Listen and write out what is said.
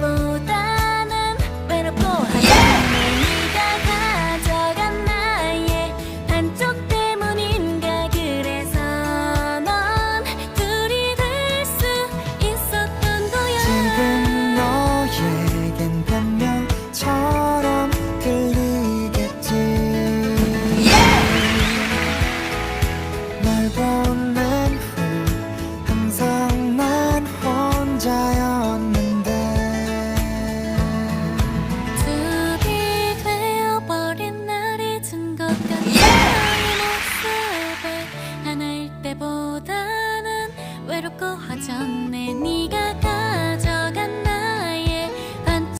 보 다는 외롭고 한밤을 네가 가져간 나의 한쪽 때문인가 그래서 넌 둘이 될 수 있었던 거야. 지금 너에겐 변명처럼 들리겠지. 널본 るくはじゃめに